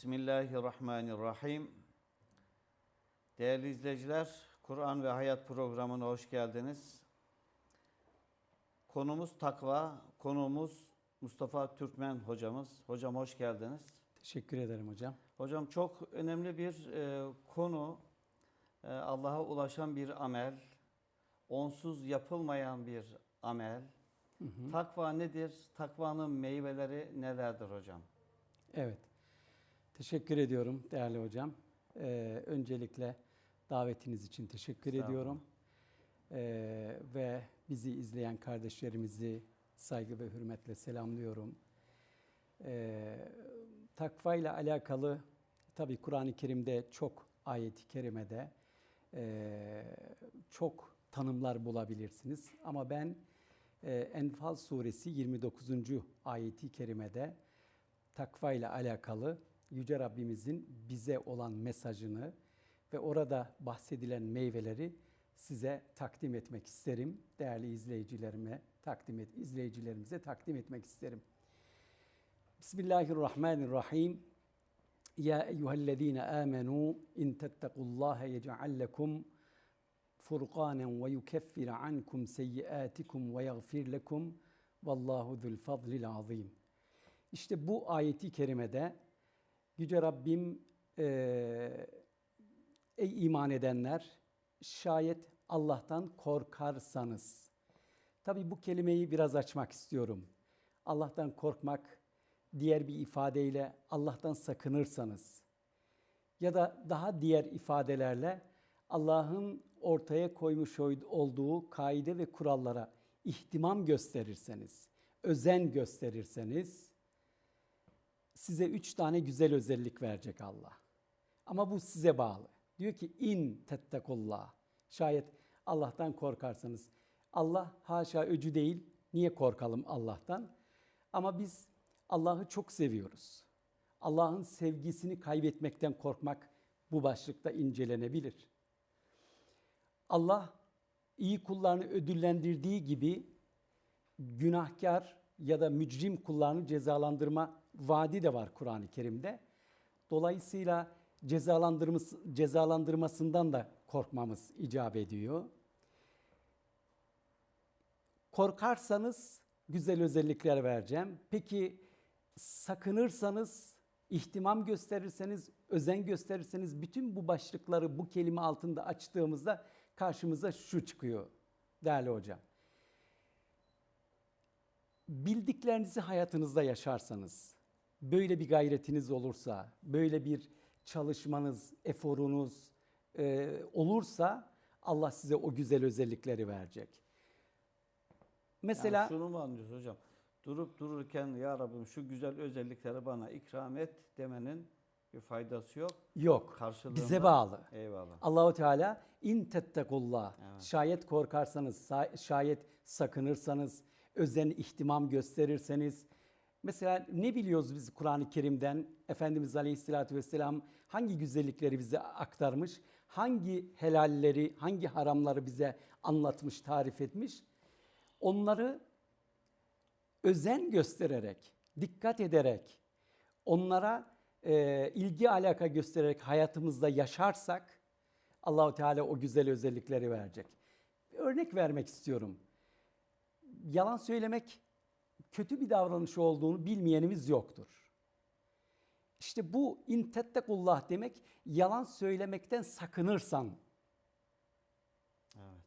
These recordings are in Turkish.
Bismillahirrahmanirrahim. Değerli izleyiciler, Kur'an ve Hayat programına hoş geldiniz. Konumuz takva, konuğumuz Mustafa Türkmen hocamız. Hocam hoş geldiniz. Teşekkür ederim hocam. Hocam çok önemli bir e, konu. E, Allah'a ulaşan bir amel. Onsuz yapılmayan bir amel. Takva nedir? Takvanın meyveleri nelerdir hocam? Evet. Teşekkür ediyorum değerli hocam. Ee, öncelikle davetiniz için teşekkür ediyorum. Ee, ve bizi izleyen kardeşlerimizi saygı ve hürmetle selamlıyorum. Ee, takva ile alakalı tabi Kur'an-ı Kerim'de çok ayet-i kerimede e, çok tanımlar bulabilirsiniz. Ama ben e, Enfal suresi 29. ayeti kerimede takva ile alakalı Yüce Rabbimizin bize olan mesajını ve orada bahsedilen meyveleri size takdim etmek isterim. Değerli izleyicilerime takdim et, izleyicilerimize takdim etmek isterim. Bismillahirrahmanirrahim. Ya eyyühellezine amenu in tettekullaha yec'al lekum furqanen ve yukeffir ankum seyyiatikum ve yaghfir lekum vallahu zul fadlil azim. İşte bu ayeti kerimede Yüce Rabbim eee, ey iman edenler şayet Allah'tan korkarsanız. Tabi bu kelimeyi biraz açmak istiyorum. Allah'tan korkmak diğer bir ifadeyle Allah'tan sakınırsanız ya da daha diğer ifadelerle Allah'ın ortaya koymuş olduğu kaide ve kurallara ihtimam gösterirseniz, özen gösterirseniz size üç tane güzel özellik verecek Allah. Ama bu size bağlı. Diyor ki in tettekullah. Şayet Allah'tan korkarsanız. Allah haşa öcü değil. Niye korkalım Allah'tan? Ama biz Allah'ı çok seviyoruz. Allah'ın sevgisini kaybetmekten korkmak bu başlıkta incelenebilir. Allah iyi kullarını ödüllendirdiği gibi günahkar ya da mücrim kullarını cezalandırma vaadi de var Kur'an-ı Kerim'de. Dolayısıyla cezalandırması, cezalandırmasından da korkmamız icap ediyor. Korkarsanız güzel özellikler vereceğim. Peki sakınırsanız, ihtimam gösterirseniz, özen gösterirseniz bütün bu başlıkları bu kelime altında açtığımızda karşımıza şu çıkıyor değerli hocam. Bildiklerinizi hayatınızda yaşarsanız, böyle bir gayretiniz olursa, böyle bir çalışmanız, eforunuz e, olursa Allah size o güzel özellikleri verecek. Mesela Yani şunu mu anlıyoruz hocam? Durup dururken ya Rabbim şu güzel özellikleri bana ikram et demenin bir faydası yok. yok, Karşılığında- bize bağlı. Eyvallah. Allahu Teala in tettekullah. Evet. Şayet korkarsanız, sa- şayet sakınırsanız, özen ihtimam gösterirseniz. Mesela ne biliyoruz biz Kur'an-ı Kerim'den? Efendimiz Aleyhisselatü Vesselam hangi güzellikleri bize aktarmış? Hangi helalleri, hangi haramları bize anlatmış, tarif etmiş? Onları özen göstererek, dikkat ederek, onlara e, ilgi alaka göstererek hayatımızda yaşarsak Allahu Teala o güzel özellikleri verecek. Bir örnek vermek istiyorum. Yalan söylemek kötü bir davranış olduğunu bilmeyenimiz yoktur. İşte bu in tettekullah demek yalan söylemekten sakınırsan Evet.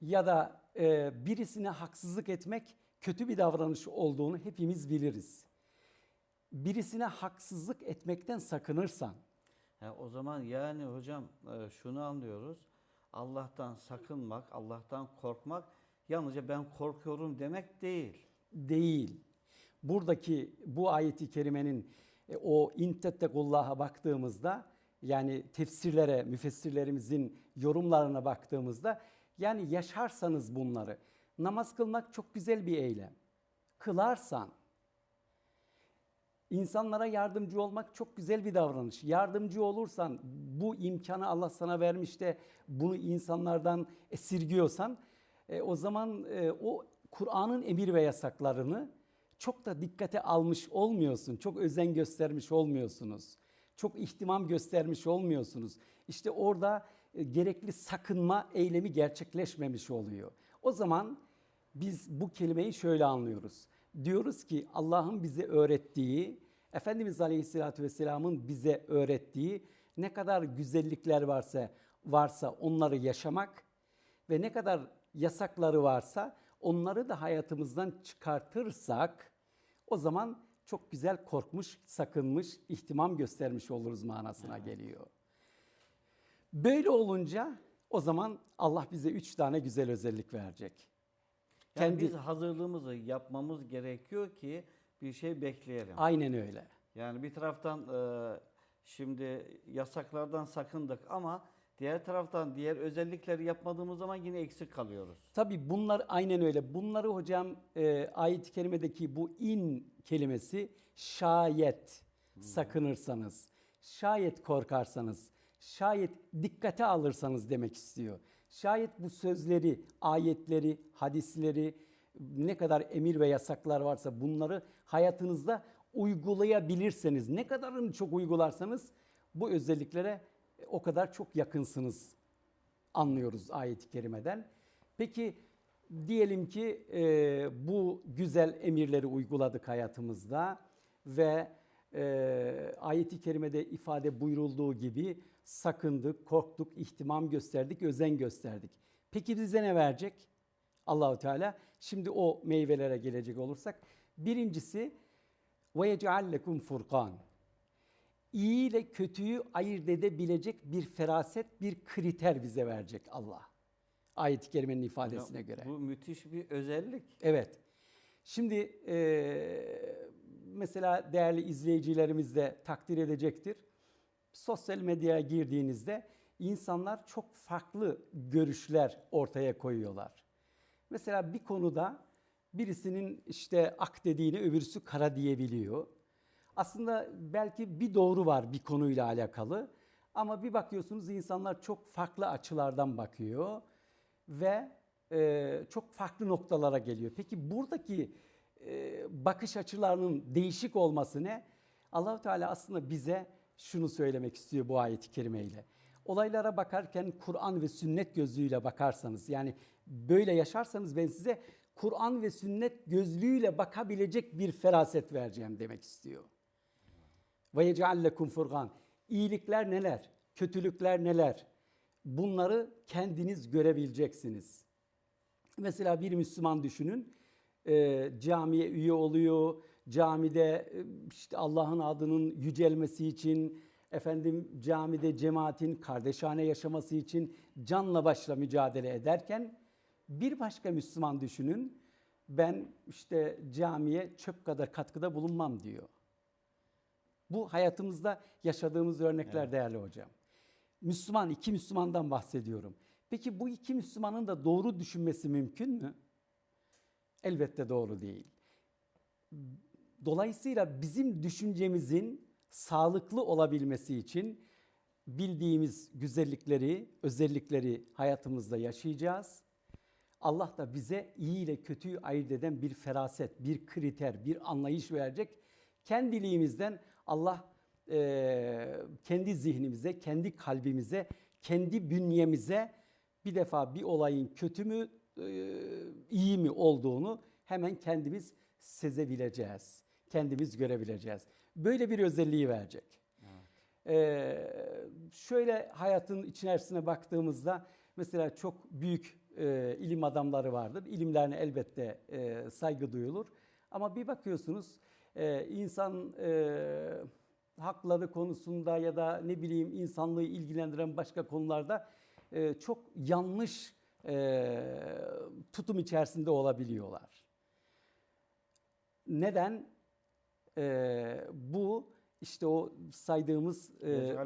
ya da e, birisine haksızlık etmek kötü bir davranış olduğunu hepimiz biliriz. Birisine haksızlık etmekten sakınırsan, Ha, o zaman yani hocam e, şunu anlıyoruz. Allah'tan sakınmak, Allah'tan korkmak yalnızca ben korkuyorum demek değil. Değil. Buradaki bu ayeti kerimenin e, o intettekullah'a baktığımızda yani tefsirlere, müfessirlerimizin yorumlarına baktığımızda yani yaşarsanız bunları namaz kılmak çok güzel bir eylem. Kılarsan insanlara yardımcı olmak çok güzel bir davranış. Yardımcı olursan bu imkanı Allah sana vermiş de bunu insanlardan esirgiyorsan e, o zaman e, o Kur'an'ın emir ve yasaklarını çok da dikkate almış olmuyorsun. Çok özen göstermiş olmuyorsunuz. Çok ihtimam göstermiş olmuyorsunuz. İşte orada e, gerekli sakınma eylemi gerçekleşmemiş oluyor. O zaman biz bu kelimeyi şöyle anlıyoruz. Diyoruz ki Allah'ın bize öğrettiği, Efendimiz Aleyhisselatü Vesselam'ın bize öğrettiği ne kadar güzellikler varsa varsa onları yaşamak ve ne kadar yasakları varsa onları da hayatımızdan çıkartırsak o zaman çok güzel korkmuş, sakınmış, ihtimam göstermiş oluruz manasına geliyor. Böyle olunca o zaman Allah bize üç tane güzel özellik verecek. Yani Kendi- biz hazırlığımızı yapmamız gerekiyor ki bir şey bekleyelim. Aynen öyle. Yani bir taraftan e, şimdi yasaklardan sakındık ama diğer taraftan diğer özellikleri yapmadığımız zaman yine eksik kalıyoruz. Tabii bunlar aynen öyle. Bunları hocam e, ayet-i bu in kelimesi şayet sakınırsanız, şayet korkarsanız, şayet dikkate alırsanız demek istiyor. Şayet bu sözleri, ayetleri, hadisleri, ne kadar emir ve yasaklar varsa bunları hayatınızda uygulayabilirseniz, ne kadarını çok uygularsanız bu özelliklere o kadar çok yakınsınız anlıyoruz ayet-i kerimeden. Peki diyelim ki e, bu güzel emirleri uyguladık hayatımızda ve e, ayet-i kerimede ifade buyurulduğu gibi sakındık, korktuk, ihtimam gösterdik, özen gösterdik. Peki bize ne verecek? Allahu Teala şimdi o meyvelere gelecek olursak birincisi ve yec'al lekum furkan iyi ile kötüyü ayırt edebilecek bir feraset, bir kriter bize verecek Allah. Ayet-i kerimenin ifadesine Ya, göre. Bu müthiş bir özellik. Evet. Şimdi eee, mesela değerli izleyicilerimiz de takdir edecektir. Sosyal medyaya girdiğinizde insanlar çok farklı görüşler ortaya koyuyorlar. Mesela bir konuda birisinin işte ak dediğini öbürsü kara diyebiliyor. Aslında belki bir doğru var bir konuyla alakalı ama bir bakıyorsunuz insanlar çok farklı açılardan bakıyor ve e, çok farklı noktalara geliyor. Peki buradaki e, bakış açılarının değişik olması ne? Allahu Teala aslında bize şunu söylemek istiyor bu ayeti kerimeyle. Olaylara bakarken Kur'an ve sünnet gözlüğüyle bakarsanız yani böyle yaşarsanız ben size Kur'an ve sünnet gözlüğüyle bakabilecek bir feraset vereceğim demek istiyor. Ve yec'allekum furgan. İyilikler neler? Kötülükler neler? Bunları kendiniz görebileceksiniz. Mesela bir Müslüman düşünün. e, camiye üye oluyor. Camide e, işte Allah'ın adının yücelmesi için efendim camide cemaatin kardeşane yaşaması için canla başla mücadele ederken bir başka Müslüman düşünün. Ben işte camiye çöp kadar katkıda bulunmam diyor. Bu hayatımızda yaşadığımız örnekler değerli hocam. Müslüman, iki Müslümandan bahsediyorum. Peki bu iki Müslümanın da doğru düşünmesi mümkün mü? Elbette doğru değil. Dolayısıyla bizim düşüncemizin sağlıklı olabilmesi için bildiğimiz güzellikleri, özellikleri hayatımızda yaşayacağız. Allah da bize iyi ile kötüyü ayırt eden bir feraset, bir kriter, bir anlayış verecek. Kendiliğimizden Allah eee, kendi zihnimize, kendi kalbimize, kendi bünyemize bir defa bir olayın kötü mü, eee, iyi mi olduğunu hemen kendimiz sezebileceğiz. Kendimiz görebileceğiz. Böyle bir özelliği verecek. Ee, şöyle hayatın içerisine baktığımızda mesela çok büyük e, ilim adamları vardır. İlimlerine elbette e, saygı duyulur. Ama bir bakıyorsunuz e, insan e, hakları konusunda ya da ne bileyim insanlığı ilgilendiren başka konularda e, çok yanlış e, tutum içerisinde olabiliyorlar. Neden? E, bu işte o saydığımız e,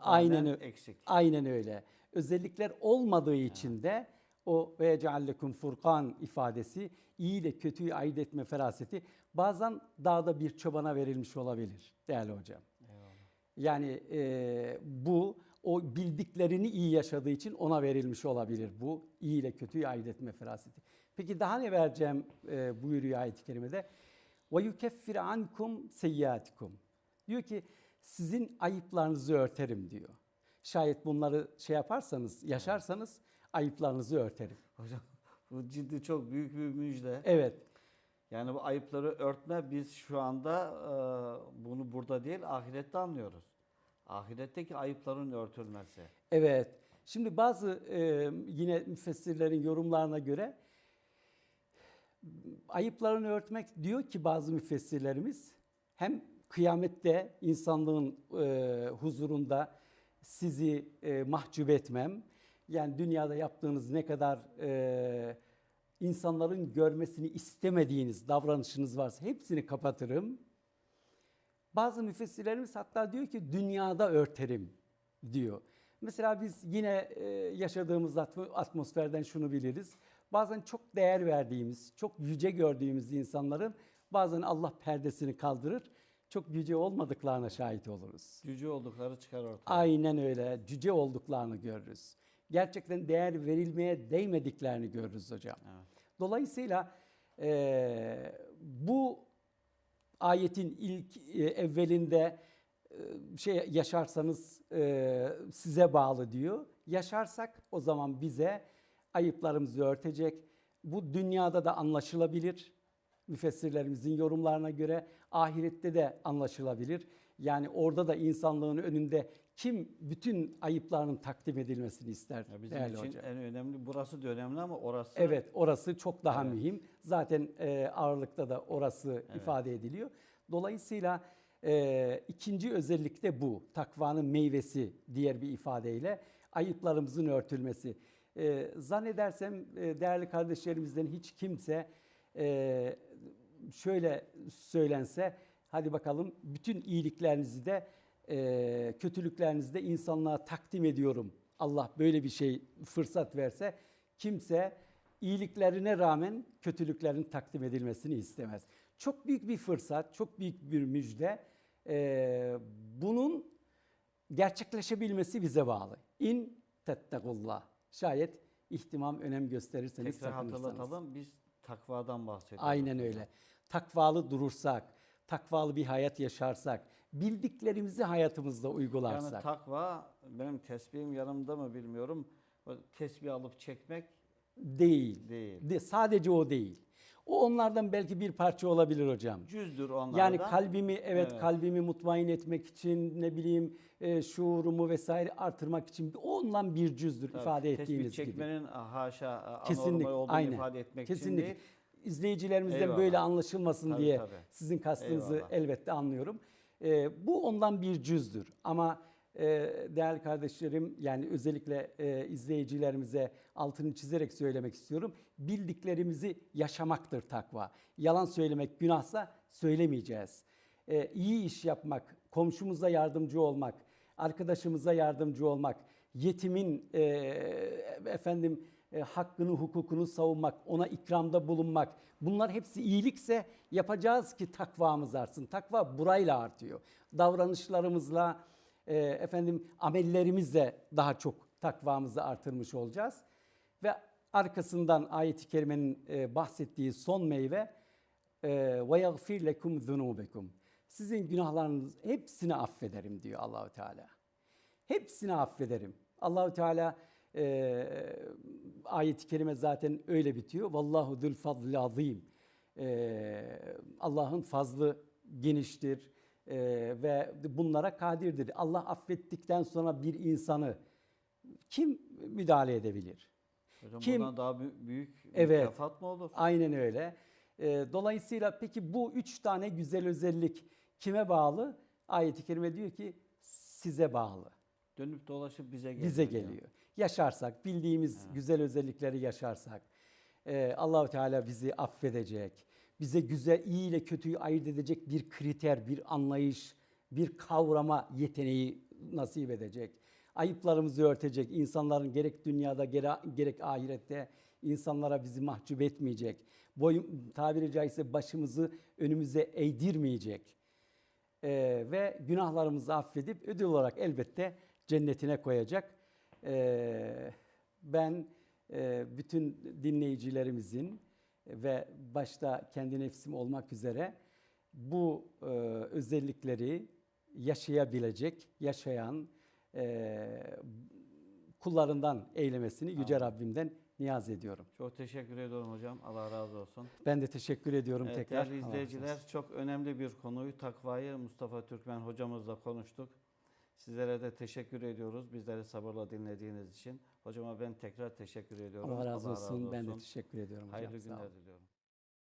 aynen eksik. Aynen öyle. Özellikler olmadığı için de o ve ceallekum furkan ifadesi iyi ile kötüyü ayırt etme feraseti bazen dağda bir çobana verilmiş olabilir değerli hocam. Yani e, bu o bildiklerini iyi yaşadığı için ona verilmiş olabilir bu iyi ile kötüyü ayırt etme feraseti. Peki daha ne vereceğim e, buyuruyor ayet-i kerimede? ve yukeffir ankum seyyiatikum. Diyor ki sizin ayıplarınızı örterim diyor. Şayet bunları şey yaparsanız, yaşarsanız ayıplarınızı örterim. Hocam bu ciddi çok büyük bir müjde. Evet. Yani bu ayıpları örtme biz şu anda e, bunu burada değil ahirette anlıyoruz. Ahiretteki ayıpların örtülmesi. Evet. Şimdi bazı e, yine müfessirlerin yorumlarına göre ayıplarını örtmek diyor ki bazı müfessirlerimiz hem kıyamette insanlığın e, huzurunda sizi e, mahcup etmem. Yani dünyada yaptığınız ne kadar e, insanların görmesini istemediğiniz davranışınız varsa hepsini kapatırım. Bazı müfessirlerimiz hatta diyor ki dünyada örterim diyor. Mesela biz yine e, yaşadığımız atmo- atmosferden şunu biliriz. Bazen çok değer verdiğimiz, çok yüce gördüğümüz insanların bazen Allah perdesini kaldırır. Çok yüce olmadıklarına şahit oluruz. Cüce oldukları çıkar ortaya. Aynen öyle. Cüce olduklarını görürüz. Gerçekten değer verilmeye değmediklerini görürüz hocam. Evet. Dolayısıyla eee, bu ayetin ilk e, evvelinde e, şey yaşarsanız e, size bağlı diyor. Yaşarsak o zaman bize ayıplarımızı örtecek. Bu dünyada da anlaşılabilir. Müfessirlerimizin yorumlarına göre ahirette de anlaşılabilir. Yani orada da insanlığın önünde kim bütün ayıplarının takdim edilmesini ister Ya bizim için hocam? en önemli burası da önemli ama orası Evet, orası çok daha Evet. mühim. Zaten e, ağırlıkta da orası ifade ediliyor. Dolayısıyla e, ikinci özellik de bu. Takvanın meyvesi diğer bir ifadeyle ayıplarımızın örtülmesi. E, zannedersem e, değerli kardeşlerimizden hiç kimse e, şöyle söylense hadi bakalım bütün iyiliklerinizi de e, kötülüklerinizi de insanlığa takdim ediyorum. Allah böyle bir şey fırsat verse kimse iyiliklerine rağmen kötülüklerin takdim edilmesini istemez. Çok büyük bir fırsat, çok büyük bir müjde. E, bunun gerçekleşebilmesi bize bağlı. İn tettegullah. Şayet ihtimam önem gösterirseniz tekrar hatırlatalım biz takvadan bahsediyoruz. Aynen öyle. Takvalı durursak, takvalı bir hayat yaşarsak, bildiklerimizi hayatımızda uygularsak. Yani takva benim tesbihim yanımda mı bilmiyorum. Tesbih alıp çekmek değil. değil. De, sadece o değil. O onlardan belki bir parça olabilir hocam. Cüzdür onlardan. Yani kalbimi evet, Evet. kalbimi mutmain etmek için ne bileyim e, şuurumu vesaire artırmak için ondan bir cüzdür Tabii, ifade ettiğiniz gibi. çekmenin haşa Kesinlikle, olduğunu aynen. ifade etmek Kesinlikle. için değil. İzleyicilerimizden Eyvallah. böyle anlaşılmasın Tabii, diye tabii. sizin kastınızı Eyvallah. elbette anlıyorum. Ee, bu ondan bir cüzdür. Ama e, değerli kardeşlerim yani özellikle e, izleyicilerimize altını çizerek söylemek istiyorum. Bildiklerimizi yaşamaktır takva. Yalan söylemek günahsa söylemeyeceğiz. Ee, iyi iş yapmak, komşumuza yardımcı olmak, arkadaşımıza yardımcı olmak, yetimin e, efendim e, hakkını, hukukunu savunmak, ona ikramda bulunmak. Bunlar hepsi iyilikse yapacağız ki takvamız artsın. Takva burayla artıyor. Davranışlarımızla, e, efendim amellerimizle daha çok takvamızı artırmış olacağız. Ve arkasından ayet-i kerimenin e, bahsettiği son meyve ve yagfir lekum zunubekum. Sizin günahlarınız hepsini affederim diyor Allahu Teala. Hepsini affederim. Allahu Teala e, ayet-i kerime zaten öyle bitiyor. Vallahu zul fazli azim. E, Allah'ın fazlı geniştir e, ve bunlara kadirdir. Allah affettikten sonra bir insanı kim müdahale edebilir? Hocam Kim- bundan daha bü- büyük Evet. mükafat mı olur? Aynen öyle. E, dolayısıyla peki bu üç tane güzel özellik kime bağlı? Ayet-i kerime diyor ki size bağlı. Dönüp dolaşıp bize geliyor. bize geliyor. Yaşarsak, bildiğimiz güzel özellikleri yaşarsak, e, Allahu Teala bizi affedecek. Bize güzel, iyi ile kötüyü ayırt edecek bir kriter, bir anlayış, bir kavrama yeteneği nasip edecek. Ayıplarımızı örtecek. insanların gerek dünyada gere- gerek ahirette insanlara bizi mahcup etmeyecek. Boyun, tabiri caizse başımızı önümüze eğdirmeyecek. Ee, ve günahlarımızı affedip ödül olarak elbette cennetine koyacak. Ee, ben e, bütün dinleyicilerimizin ve başta kendi nefsim olmak üzere bu e, özellikleri yaşayabilecek, yaşayan e, kullarından eylemesini Yüce Amin. Rabbimden niyaz ediyorum. Çok teşekkür ediyorum hocam. Allah razı olsun. Ben de teşekkür ediyorum Evet, tekrar. Değerli izleyiciler çok önemli bir konuyu takvayı Mustafa Türkmen hocamızla konuştuk. Sizlere de teşekkür ediyoruz. Bizleri sabırla dinlediğiniz için. Hocama ben tekrar teşekkür ediyorum. Allah razı olsun. Ben de teşekkür ediyorum. hocam. Hayırlı günler diliyorum.